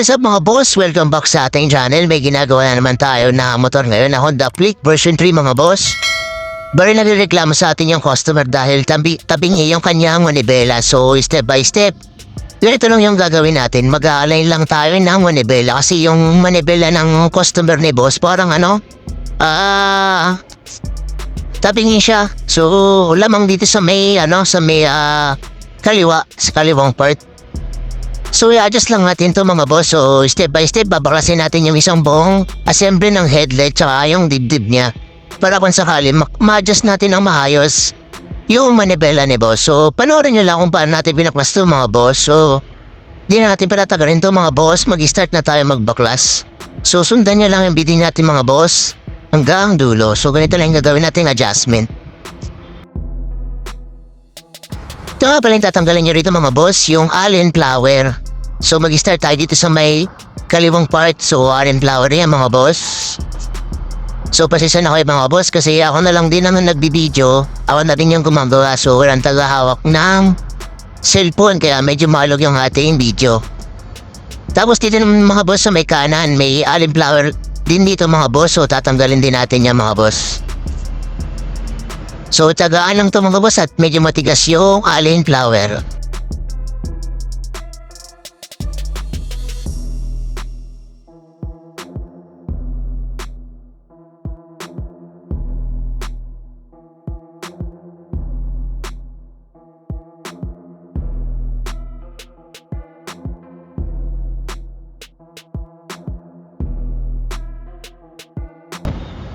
what is up mga boss? Welcome back sa ating channel. May ginagawa na naman tayo na motor ngayon na Honda Click version 3 mga boss. Bari nagreklamo sa atin yung customer dahil tabi, tabing yung kanyang manibela. So step by step, ganito lang yung gagawin natin. Mag-aalay lang tayo ng manibela kasi yung manibela ng customer ni boss parang ano, ah, tabingin siya. So lamang dito sa may, ano, sa may ah, kaliwa, sa kaliwang part. So i-adjust lang natin to mga boss. So step by step babaklasin natin yung isang buong assembly ng headlight tsaka yung dibdib niya. Para kung sakali ma- ma-adjust natin ang maayos yung manibela ni boss. So panoorin nyo lang kung paano natin binaklas to mga boss. So di na natin patatagalin to mga boss. Mag-start na tayo magbaklas. So sundan nyo lang yung video natin mga boss hanggang dulo. So ganito lang yung gagawin natin adjustment. Ito nga pala yung tatanggalin nyo rito mga boss, yung allen flower. So mag-start tayo dito sa may kaliwang part. So allen flower yan mga boss. So pasisa na kayo mga boss kasi ako na lang din naman nagbibideo. Ako na rin yung gumagawa so walang tagahawak ng cellphone kaya medyo malog yung ating video. Tapos dito naman mga boss sa may kanan may allen flower din dito mga boss so tatanggalin din natin yan mga boss. So tagaan lang to mga boss at medyo matigas yung allen flower.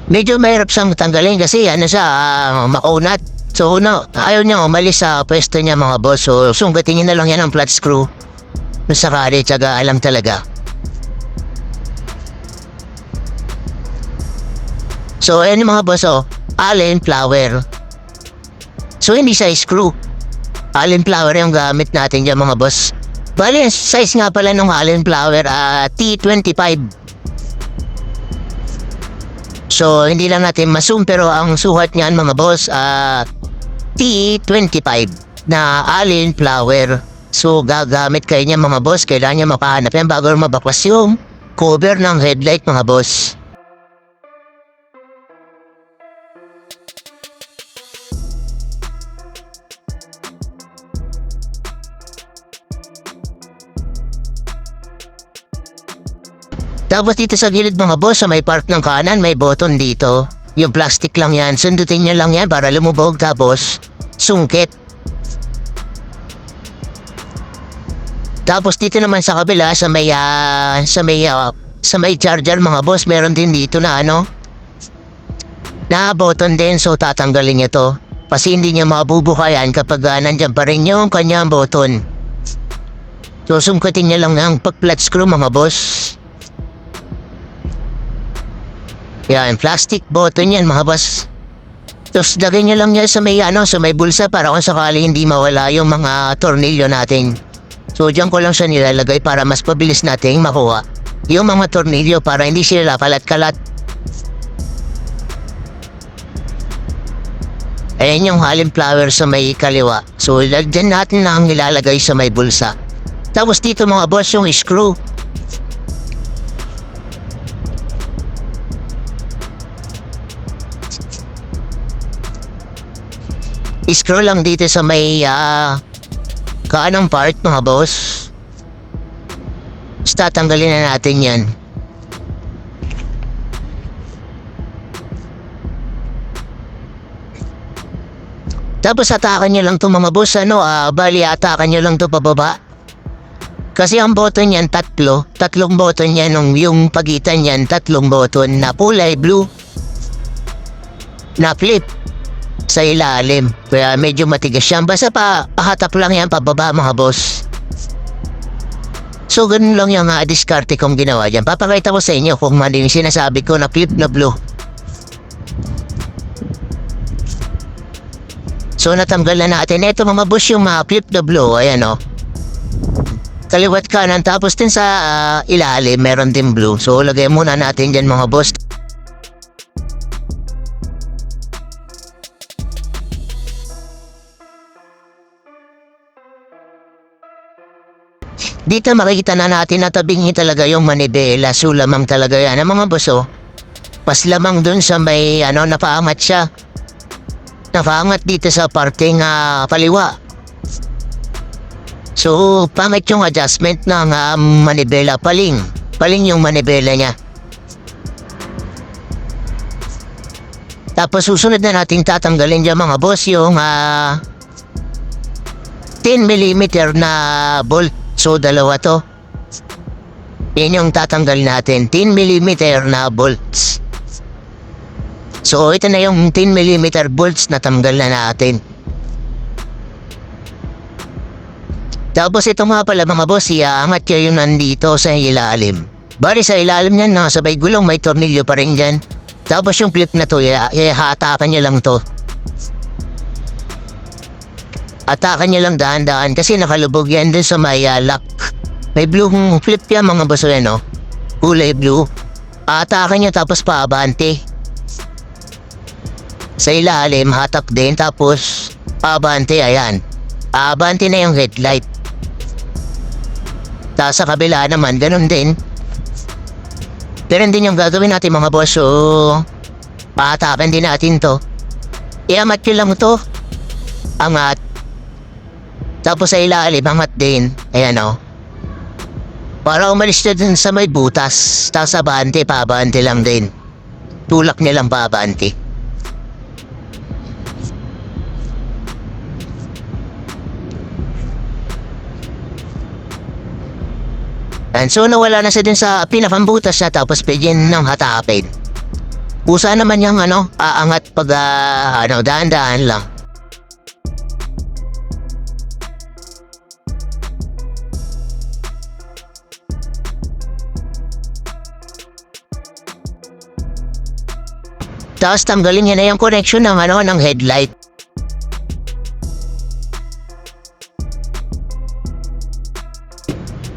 Medyo mahirap siyang tanggalin kasi ano siya, ah, makunat. So no, ayaw niya umalis sa pwesto niya mga boss. So sunggatin niya na lang yan ang flat screw. Sakali, tsaga alam talaga. So ayan yung mga boss oh, allen flower. So hindi siya screw. Allen flower yung gamit natin dyan mga boss. Bali, size nga pala ng allen flower, ah, T25. So, hindi lang natin masum pero ang suhat niyan mga boss, ah T25 na allen flower. So, gagamit kayo niya mga boss. Kailangan niya makahanap yan bago mabakwas yung cover ng headlight mga boss. Tapos dito sa gilid mga boss, sa may part ng kanan, may button dito. Yung plastic lang yan, sundutin niya lang yan para lumubog tapos sungkit. Tapos dito naman sa kabila, sa may, ah, sa may, ah, sa may charger mga boss, meron din dito na ano, na button din so tatanggalin niya to. Kasi hindi niya mabubukayan kapag uh, nandyan pa rin yung kanyang button. So sungkitin niya lang ng pag-flat screw mga boss. Yan, plastic button yan mga boss. Tapos lagay niya lang niya sa may ano, sa may bulsa para kung sakali hindi mawala yung mga tornilyo natin. So diyan ko lang siya nilalagay para mas pabilis nating makuha. Yung mga tornilyo para hindi sila kalat-kalat. Ayan yung halim flower sa may kaliwa. So lagyan natin na ang nilalagay sa may bulsa. Tapos dito mga boss yung screw. Screw lang dito sa may ah, kaanang part mga boss. Tapos tatanggalin na natin yan. Tapos atakan nyo lang to mga boss, ano, ah, bali atakan nyo lang to pababa. Kasi ang button yan tatlo, tatlong button yan, nung yung pagitan yan, tatlong button na kulay blue. Na flip sa ilalim. Kaya medyo matigas yan. Basta pa, pahatap lang yan pababa mga boss. So ganun lang yung uh, diskarte kong ginawa dyan. Papakita ko sa inyo kung mali yung sinasabi ko na flip na blue. So natanggal na natin. Ito mga boss yung mga flip na blue. Ayan o. Oh. Kaliwat kanan tapos din sa ah, ilalim meron din blue. So lagay muna natin dyan mga boss. Dito makikita na natin na tabingi talaga yung manibela. So lamang talaga yan. Ang mga boss oh. Mas lamang dun sa may ano napaangat siya. Napaangat dito sa parting ah, kaliwa. So pangit yung adjustment ng ah, manibela. Paling. Paling yung manibela niya. Tapos susunod na natin tatanggalin dyan mga boss yung ah 10mm na bolt. So dalawa to. Yan yung tatanggal natin. 10mm na bolts. So ito na yung 10mm bolts na tanggal na natin. Tapos ito nga pala mga boss, iaangat yung nandito sa ilalim. Bali sa ilalim niyan, nakasabay gulong, may tornilyo pa rin dyan. Tapos yung flip na to, ihatakan niya lang to. Atakan niya lang dahan-dahan kasi nakalubog yan dun sa may ah, lock. May blue flip yan mga boss, eh, no? Kulay blue. Atakan niya tapos paabante. Sa ilalim, hatak din tapos paabante, ayan. Paabante na yung headlight. Tapos sa kabila naman, ganun din. Pero din yung gagawin natin mga boss, so... Paatakan din natin to. Iamat nyo lang to. Angat. Tapos sa ilalim, angat din. Ayan o. Para umalis na dun sa may butas. Tapos abante, paabante lang din. Tulak niya lang paabante. And so nawala na siya dun sa pinapambutas siya tapos pwedeng nang hatapin. Usa naman yung ano, aangat pag ah, ano, daan-daan lang. Tapos tanggalin niya na yung connection ng ano, ng headlight.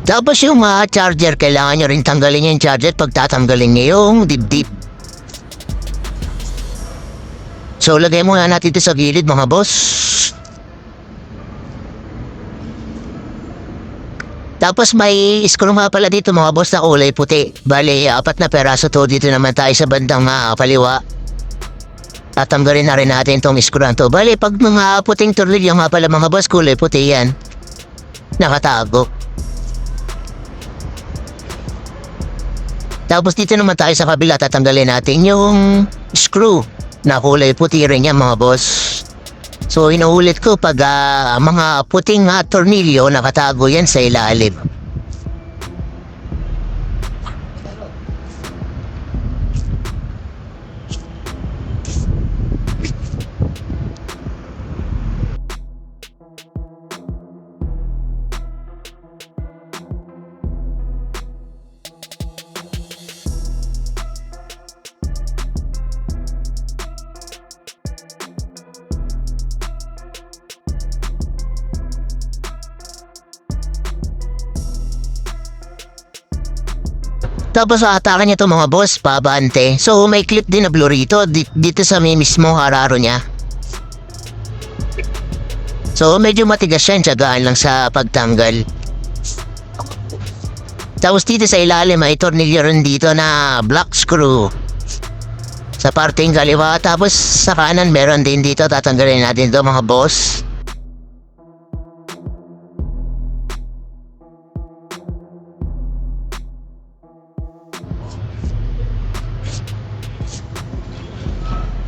Tapos yung mga charger, kailangan nyo rin tanggalin yung charger pag tatanggalin nyo yung dibdib. So, lagay muna natin ito sa gilid mga boss. Tapos may screw nga pala dito mga boss na kulay puti. Bale, apat na peraso to dito naman tayo sa bandang uh, paliwa. Tatanggalin na rin natin itong screw na to. Bale, pag mga puting tornilyo nga pala mga boss, kulay puti yan. Nakatago. Tapos dito naman tayo sa kabila, tatanggalin natin yung screw na kulay puti rin yan mga boss. So inuulit ko pag ah, mga puting uh, tornilyo nakatago yan sa ilalim. Tapos aatakan niya to mga boss, pabante. So may clip din na blue rito, di- dito sa may mismo hararo niya. So medyo matigas siya, tiyagaan lang sa pagtanggal. Tapos dito sa ilalim may tornilyo rin dito na black screw. Sa parting kaliwa, tapos sa kanan meron din dito, tatanggalin natin to mga boss.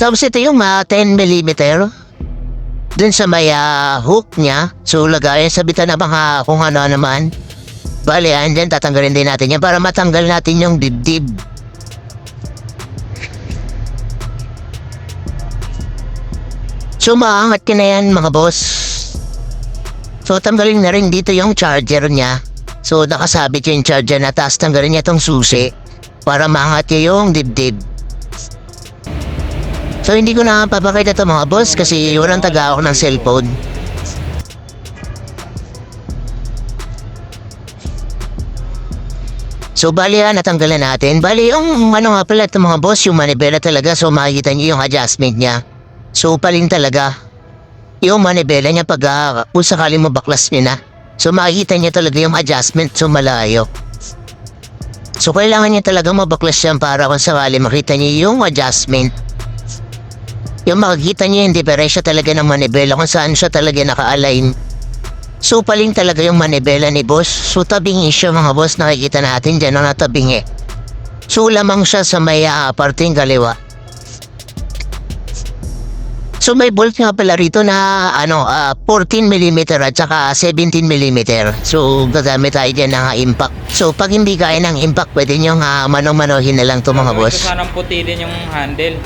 Tapos ito yung mga 10mm. Dun sa may ah, hook niya. So lagayan sa bitan na mga kung ano naman. Bali, andyan tatanggalin din natin yan para matanggal natin yung dibdib. So maangat ka na yan mga boss. So tanggalin na rin dito yung charger niya. So nakasabit yung charger na tapos tanggalin niya tong susi para maangat yung dibdib. So hindi ko na papakita to mga boss kasi walang taga ako ng cellphone. So bali yan, natanggalan natin. Bali yung ano nga pala ito mga boss, yung manibela talaga. So makikita niyo yung adjustment niya. So paling talaga. Yung manibela niya pag uh, kung sakali mo baklas niyo na. So makikita niya talaga yung adjustment so malayo. So kailangan niya talaga mabaklas yan para kung sakali makita niya yung adjustment. Yung makikita niya yung diferensya talaga ng manibela kung saan siya talaga naka-align. So paling talaga yung manibela ni boss. So tabingi siya mga boss nakikita natin dyan na natabingi. So lamang siya sa may uh, parting kaliwa. So may bolt nga pala rito na ano ah, 14mm at saka 17mm. So gagamit tayo dyan ng impact. So pag hindi kaya ng impact, pwede nyo nga manong-manohin na lang to mga boss. ko sanang puti din yung handle.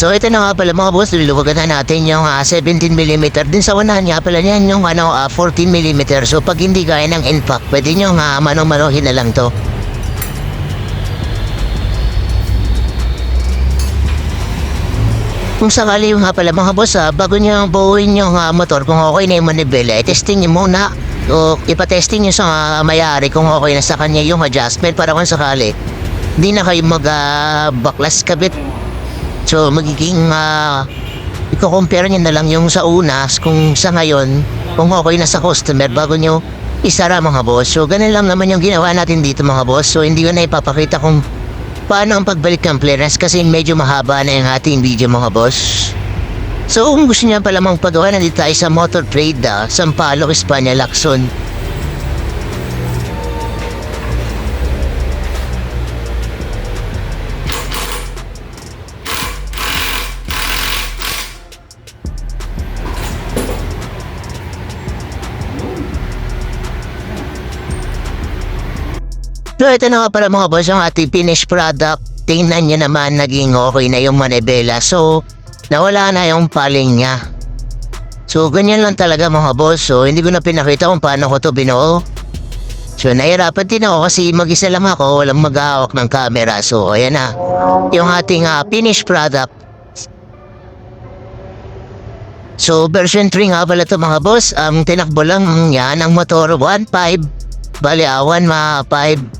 So ito na nga pala mga boss, luluwagan na natin yung ah, 17mm. Din sa unahan nga pala niyan yung ano, ah, 14mm. So pag hindi kaya ng impact, pwede nyo nga manong-manohin na lang to. Kung sakali nga pala mga boss, ah, bago nyo buuin yung ah, motor, kung okay na yung manibela, eh, testing nyo muna. O ipatesting nyo sa ah, mayari kung okay na sa kanya yung adjustment para kung sakali. Hindi na kayo mag-baklas kabit So magiging uh, i-compare niyo na lang yung sa unas kung sa ngayon kung okay na sa customer bago nyo isara mga boss. So ganun lang naman yung ginawa natin dito mga boss. So hindi ko na ipapakita kung paano ang pagbalik ng clearance kasi medyo mahaba na yung ating video mga boss. So kung gusto niya pala mong pagawa, nandito tayo sa Motor Trade, uh, Sampaloc, Espanya, Lacson. So ito na nga pala mga boss ang ating finished product. Tingnan niya naman naging okay na yung manibela. So nawala na yung paling niya. So ganyan lang talaga mga boss. So hindi ko na pinakita kung paano ko to binuo. So nahirapan din ako kasi mag-isa lang ako. Walang maghahawak ng camera. So ayan na. Yung ating ah, finished product. So version 3 nga pala to mga boss. Ang tinakbo lang yan ang motor 1.5. Bali awan mga 5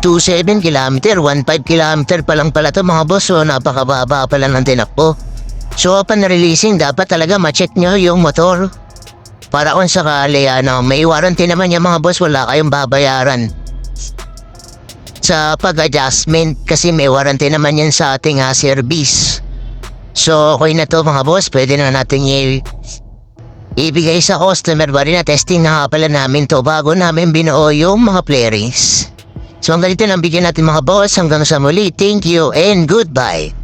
27 kilometer, 15 kilometer pa lang pala to mga boss. So napakababa pala ng tinakbo. So upon releasing, dapat talaga ma-check nyo yung motor. Para kung sakali, ano, may warranty naman yung mga boss, wala kayong babayaran. Sa pag-adjustment, kasi may warranty naman yan sa ating ah, service. So okay na to mga boss, pwede na natin i- ibigay sa customer bali na testing na nga pala namin to bago namin binuo yung mga playrings. So hanggang dito lang bigyan natin mga boss. Hanggang sa muli. Thank you and goodbye.